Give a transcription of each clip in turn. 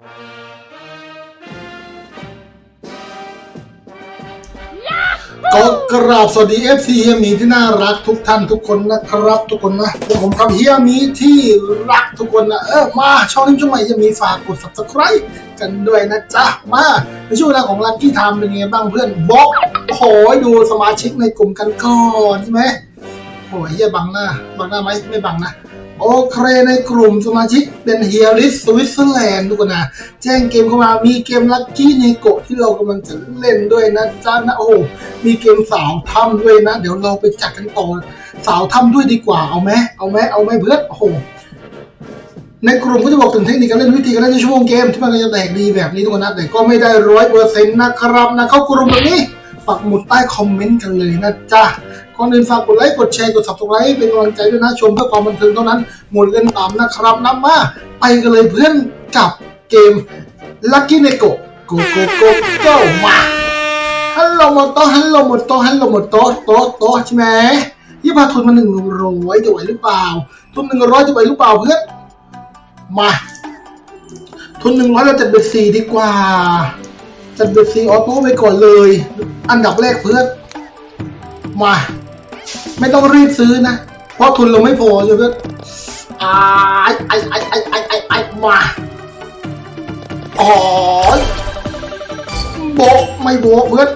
ก็กราบสวัสดี FC เฮียหมีที่น่ารักทุกท่านทุกคนนะครับ ทุกคนนะพวกผมครับเฮียหมีที่รักทุกคนนะเออมาช่องนี้ช่องใหม่เฮียหมีฝากกด subscribe กันด้วยนะจ๊ะ มาในช่วงเวลาของลั c กี้ไทม์เป็นไงบ้างเพื่อนบอกโอ้โหดูสมาชิกในกลุ่มกันก่อนใช่ไหมโอ้ยเฮียบังหน้าบังหน้าไหมไม่บังนะ โอเคในกลุ่มสมาชิกเป็นเฮียริสสวิตเซอร์แลนด์ทุกคนนะแจ้งเกมเข้ามามีเกมลัคกี้ในโกะที่เรากำลังจะเล่นด้วยนะจ๊ะนะโอ้มีเกมสาวถ้ำด้วยนะ เดี๋ยวเราไปจัดกันต่อสาวถ้ำด้วยดีกว่าเอาไหมเอาไหมเอาไหมเพื่อนโอ้โหในกลุ่มก็จะบอกถึงเทคนิคการเล่นวิธีการเล่นในชั่วโมงเกมที่มันก็จะแตกดีแบบนี้ทุกคนนะแต่ก็ไม่ได้ร้อยเปอร์เซ็นต์นะครับนะเข้ากลุ่มแบบนี้ปักหมุดใต้คอมเมนต์กันเลยนะจ๊ะ ก่อนอื่นฝากกดไลค์กดแชร์กด subscribe เป็นกำลังใจด้วยนะชมเพื่อความบันเทิงเท่านั้นหมดเงินตามนะครับนำมาไปกันเลยเพื่อนกับเกม Lucky n e g o Go Go Go Go มาฮัลโหลโมดโตฮัลโหลโมดโตฮัลโหลโมดโตโตโตใช่ไหมยี่พาทุนมาหนึ่งร้อยจะไหวหรือเปล่า ทุนหนึ่งร้อยจะไหวหรือเปล่าเพื่อนมา ทุนหนึ่งร้อยเราจัดเบ็ดสี่ดีกว่า จัดเบ็ดสี่ออโต้ไปก่อนเลย อันดับแรกเพื่อนมา ไม่ต้องรีบซื้อนะ เพราะทุนเราไม่พอใช่ไหมไอ้ไอ้ไอ้ไอ้ไอ้ไอ้ไอ้มาอ๋อโบไม่โบเพื่อน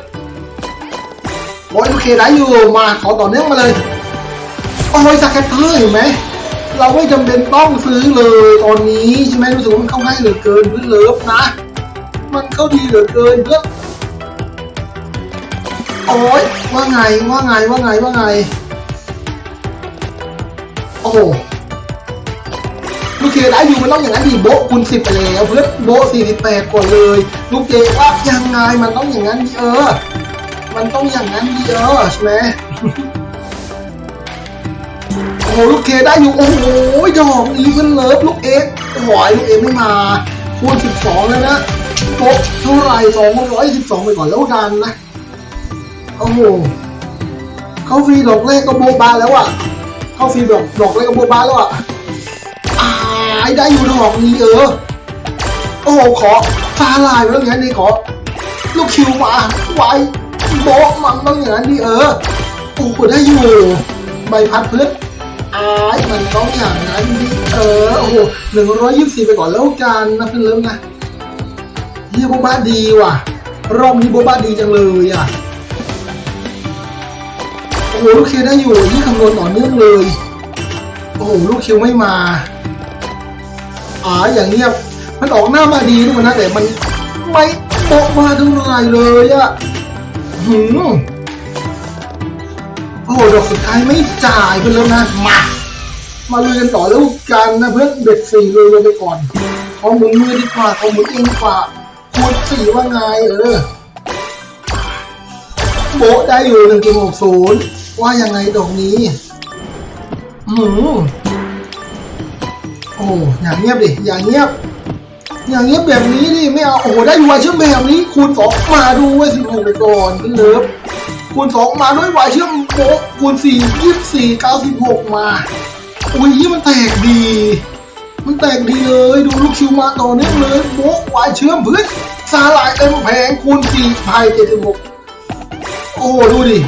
โอ้ยโอเคได้อยู่มาขอต่อเนื่องมาเลยโอ้ยสแกตเตอร์เห็นไหมเราไม่จำเป็นต้องซื้อเลยตอนนี้ใช่ไหมรู้สึกว่ามันเข้าง่ายเหลือเกินเพื่อนเลิฟนะ มันเข้าดีเหลือเกินเพื่อน โอ้ยว่าไงว่าไงว่าไงว่าไง โอ้โหลูกเจได้อยู่มันต้องอย่างนั้นดิโบคูณสิบไปแล้วเพื่อนโบสี่สิบแปดกว่าเลย ลูกเจว่ายังไงมันต้องอย่างนั้นดิเออ มันต้องอย่างนั้นดิเออใช่ไหมโอ้โหลูกเคได้อยู่โอ้โหดอกนี้เพื่อนเลิฟลูกเอ็กหอยลูกเอ็กไม่มาคูณสิบสองเลยนะโบเท่าไหร่สองร้อยสิบสองไปก่อนแล้วกันนะ โอ้โหเขาฟรีดอกแรกก็โบบาแล้วอะ เข้าฟรีดอกดอกแรกก็โบบาแล้วอะอายได้อยู่ดอกนี้เออ โอ้โหขอฟาลายแล้วอย่างนี้ขอ ลูกคิวมาไวโบมันต้องอย่างนั้นดิเออ โอ้โหได้อยู่ใบพัดพื้นอายมันต้องอย่างนั้นดิเออโอ้โหหนึ่งร้อยยี่สิบไปก่อนแล้วกันนะเพื่อนเริ่มนะเฮียโบบาดีว่ะ รอบนี้โบบาดีจังเลยอะ โอ้โหลูกคิวได้อยู่ยี่คำนวณต่อเนื่องเลย โอ้โหลูกคิวไม่มาอ่าอย่างเงียบ มันออกหน้ามาดีทุกคนนะแต่มันไม่โปะมาเท่าไหรเลยอะหืมโอ้โหดอกสุดท้ายไม่จ่ายไปแล้วนะ มา มาลุยกันต่อแล้วกันนะเพื่อนเบ็ดสี่เลยลงไปก่อนเอาหมุนมือดีกว่าเอาหมุนเองดีกว่าคูณสี่ว่าไงเออโบได้อยู่หนึ่งกิโมกศูนย์ ว่ายังไงดอกนี้หืมโอ้อย่างเงียบดิอย่างเงียบ อย่างเงียบแบบนี้ดิไม่เอาโอ้ได้วายเชื่อมแบบนี้ คูณสองมาด้วยสิบหกไปก่อนขึ้นเลิฟคูณสองมาด้วยวายเชื่อมโบะคูณสี่ยี่สิบสี่เก้าสิบหกมาอุ้ยมันแตกดี มันแตกดีเลยดูลูกคิวมาต่อเนื่องเลยโบะวายเชื่อมพื่อนสาหร่ายเต็มแผงคูณสี่ไพายเจ็ดสิบหกโอ้ดูดิ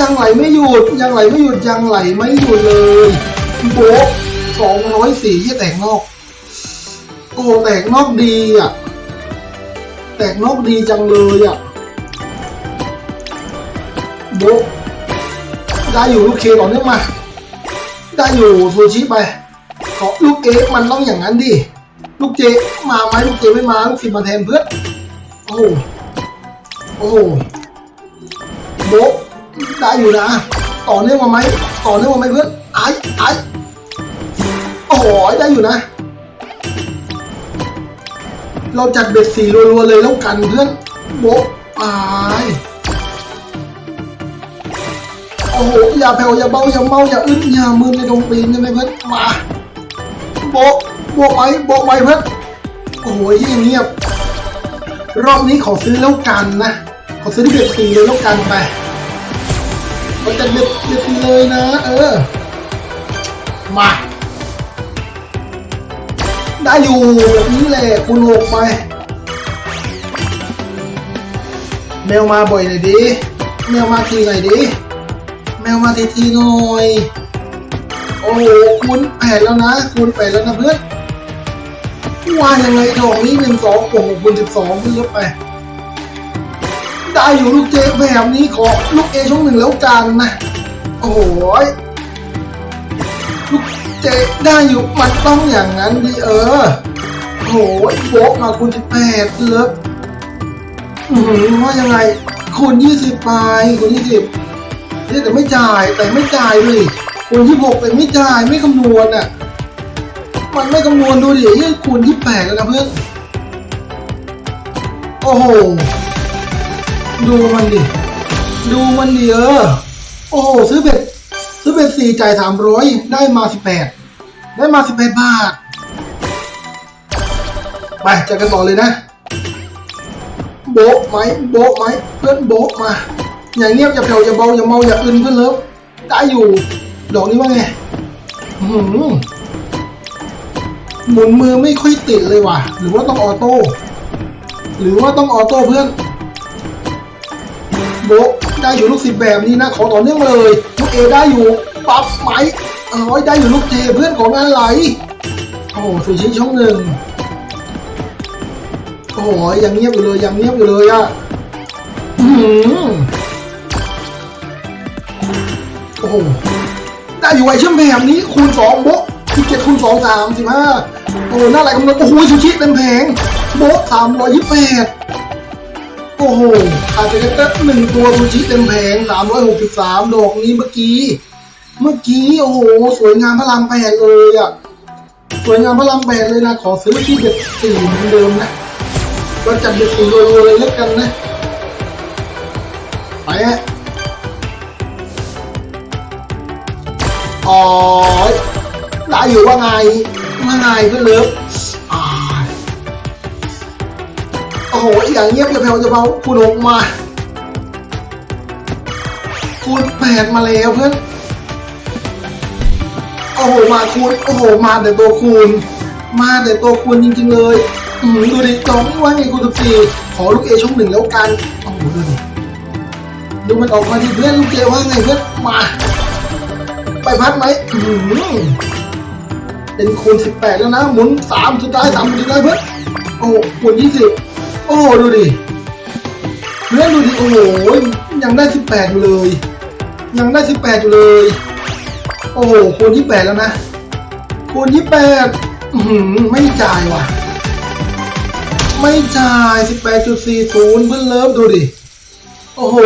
ยังไหลไม่หยุดยังไหลไม่หยุดยังไหลไม่หยุดเลยโบะสองร้อยสี่ที่แตกนอกโอ้แตกนอกดีอะ แตกนอกดีจังเลยอะโบะได้อยู่ลูกเคต่อเนื่องมา ได้อยู่ซูชิไปขอลูกเอฟมันต้องอย่างนั้นดิลูกเจมาไหมลูกเจไม่มาลูกสิมาแทนเพื่อนโอ้โหโอ้โหโบะ ได้อยู่นะ ต่อเนื่องมาไหมต่อเนื่องมาไหมเพื่อนไอ้ไอ้โอ้โหได้อยู่นะ เราจัดเบ็ดสีรัวๆเลยแล้วกันเพื่อนโบะตายโอ้โหอย่าแผ่วอย่าเบาอย่าเมาอย่าอึ้นอย่ามึนในตรงปีนใช่ไหมเพื่อนมาโบะโบะไหมโบะไหมเพื่อนโอ้โหยิ่งเงียบรอบนี้ขอซื้อแล้วกันนะ ขอซื้อที่เบ็ดสีเลยแล้วกันไป เราจัดเบ็ดเบ็ดเลยนะ เออ มา ได้อยู่แบบนี้แหละคุณหกไป แมวมาบ่อยหน่อยดิ แมวมาทีหน่อยดิ แมวมาทีทีหน่อย โอ้โหคูณแปดแล้วนะคูณแปดแล้วนะเพื่อนว่ายังไงดอกนี้หนึ่งสองโอ้โหคูณสิบสองเพิ่มไป ได้อยู่ลูกเจแบบนี้ขอลูกเอช่องหนึ่งแล้วกันนะ โอ้โหยลูกเจได้อยู่มันต้องอย่างนั้นดิเออโอ้โหยโบกมาคูณสิบแปดเลิฟอือหือว่ายังไงคูณยี่สิบไปคูณยี่สิบเนี่ยแต่ไม่จ่ายแต่ไม่จ่ายเลยคูณยี่หกแต่ไม่จ่ายไม่คำนวณอะมันไม่คำนวณดูดิยี่คูณยี่แปดแล้วนะเพื่อนโอ้โห ดูมันดิ ดูมันดิเออ โอ้โหซื้อเบ็ดซื้อเบ็ดสี่จ่ายสามร้อยได้มาสิบแปดได้มาสิบแปดบาท ไปจัดกันต่อเลยนะ โบ๊ะไหมโบ๊ะไหมเพื่อนโบ๊ะมา อย่างเงียบอย่าแผ่วอย่าเบาอย่าเมาอย่าอึนเพื่อนเลิฟได้อยู่ ดอกนี้ว่าไงหือหมุนมือไม่ค่อยติดเลยว่ะ หรือว่าต้องออโต้ หรือว่าต้องออโต้เพื่อน โบได้อยู่ลูกสิบแบบนี้นะขอต่อเนื่องเลยลูกเอได้อยู่ปั๊บไหมเอ้ยได้อยู่ลูกเทเพื่อนของงานไหลโอ้โหสุชิช่องหนึ่งโอ้โหยังเงียบอยู่เลยยังเงียบอยู่เลยอะโอ้โหได้อยู่ไวเชื่อมแบบนี้คูณสองโบะสิบเจ็ดคูณสองสามสิบห้าโอ้หน่าอะไรกำลังโอ้โหสุชิเต็มแผงโบะสามร้อยยี่สิบแปด โอ้โหขาดไปแค่หนึ่งตัวซูชิเต็มแผงสามร้อยหกสิบสามดอกนี้เมื่อกี้ เมื่อกี้โอ้โห สวยงามพระรามแปดเลยอะ สวยงามพระรามแปดเลยนะขอซื้อที่เด็ดสี่เหมือนเดิมนะก็จัดเด็ดสี่เลยเลยแล้วกันนะ ไปฮะอ๋อได้อยู่ว่าไงว่าไงเพื่อนเลิฟ อย่างเงียบอย่าแผ่วอย่าเบาคูณหกมาคูณแปดมาแล้วเพื่อนโอ้โหมาคูณโอ้โหมาแต่ตัวคูณ มาแต่ตัวคูณจริง ๆ เลยอืมดูดิจอมว่าไงคูณสิบสี่ขอลูกเอช่องหนึ่งแล้วกันโอ้โหดูดิดูมันออกมาดิเพื่อนลูกเจว่าไงเพื่อนมาไปพัดไหมอืมเป็นคูณสิบแปดแล้วนะ หมุนสามสุดท้ายสามสุดท้ายเพื่อนโอ้คูณยี่สิบ โอ้ดูดิเพื่อนดูดิโอ้โหยังได้สิบแปดอยู่เลย ยังได้สิบแปดอยู่เลย โอ้โหคูณยี่แปดแล้วนะคูณยี่แปดไม่จ่ายว่ะ ไม่จ่ายสิบแปดจุดสี่ศูนย์เพื่อนเลิฟดูดิ โอ้โห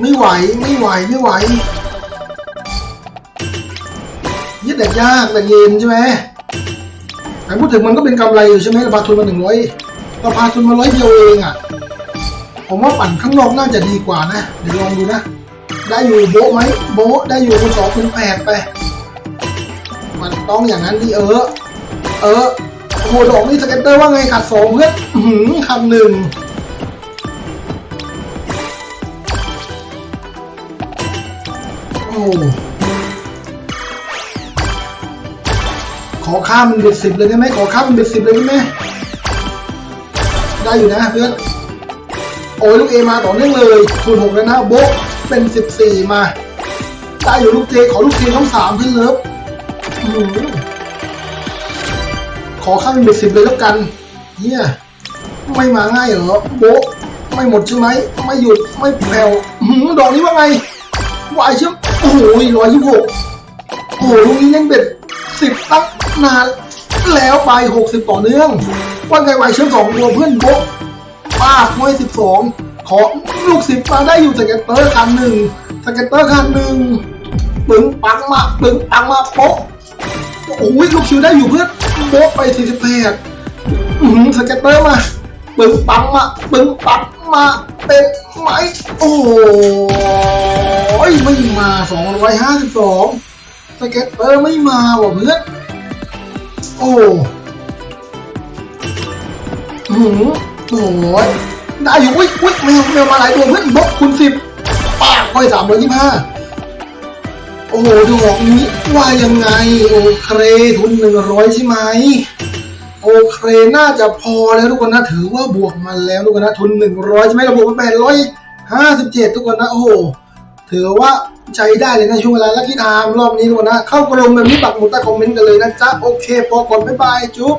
ไม่ไหวไม่ไหวไม่ไหวยึดแต่ยากแต่เย็นใช่ไหม แต่พูดถึงมันก็เป็นกำไรอยู่ใช่ไหมเราพาทุนมาหนึ่งร้อยเราพาทุนมาร้อยเดียวเองอะ ผมว่าปั่นข้างนอกน่าจะดีกว่านะ เดี๋ยวลองดูนะ ได้อยู่โบไหมโบได้อยู่คนสองคนแปดไป มันต้องอย่างนั้นดิเออ เออโอ้โหดอกนี่สเก็ตเตอร์ว่าไงขาดสองเพื่อนหือขาดหนึ่งโอ้ อข้ามมันเบ็ดสิบเลยได้ไหมขอข้ามมันเบ็ดสิบเลยได้ไหมได้อยู่นะเพื่อนโอ้ยลูกเอมาต่อเนื่องเลยคูณหกแล้วนะโบ๊ะเป็นสิบสี่มาได้อยู่ลูกเจขอลูกเจต้องสามเพื่อนเลิฟขอข้ามเป็นเบ็ดสิบเลยแล้วกันเนี่ยไม่มาง่ายเหรอโบ๊ะไม่หมดใช่ไหมไม่หยุดไม่แผ่วหือดอกนี้ว่าไงวายเชื่อมโอ้โหร้อยยี่สิบหกโอ้โหลูกนี้เล่นเบ็ดสิบตั้ง นานแล้วไปหกสิบต่อเนื่องว่าไงวเชื่อมสองตัวเพื่อนโบ๊ะป้าบไว้สิบสองขอลูกสิบมาได้อยู่สเก็ตเตอร์คันหนึ่งสเก็ตเตอร์คันหนึ่งปึงปังมาปึงปังมาโป๊ะโอ้ยลูกคิวได้อยู่เพื่อนโบ๊ะไปสี่สิบแปดอือหือสเก็ตเตอร์มาปึงปังมาปึงปังมาเป็นไหมโอ้ยไม่มาสองร้อยห้าสิบสองสเก็ตเตอร์ไม่มาว่ะเพื่อน โอ้หือโอ้ยได้อยู่อุ้ยอุ้ยแมวแมวมาหลายตัวเพื่อนบล็อกคุณสิบปากค่อยสามร้อยยี่ห้าโอ้โหดอกนี้ว่ายังไง โอเคทุนหนึ่งร้อยใช่ไหมโอเคน่าจะพอแล้วทุกคนนะถือว่าบวกมาแล้วทุกคนนะทุนหนึ่งร้อยใช่ไหมเราบวกมาแปดร้อยห้าสิบเจ็ดทุกคนนะโอ้โห ถือว่าใช้ได้เลยนะช่วงเวลาลักกี้ไทม์รอบนี้ทุกคนนะ เข้ากรมแบบนี้ปักหมุดใต้คอมเมนต์กันเลยนะจ๊ะ โอเคพอก่อนบ๊ายบายจุ๊บ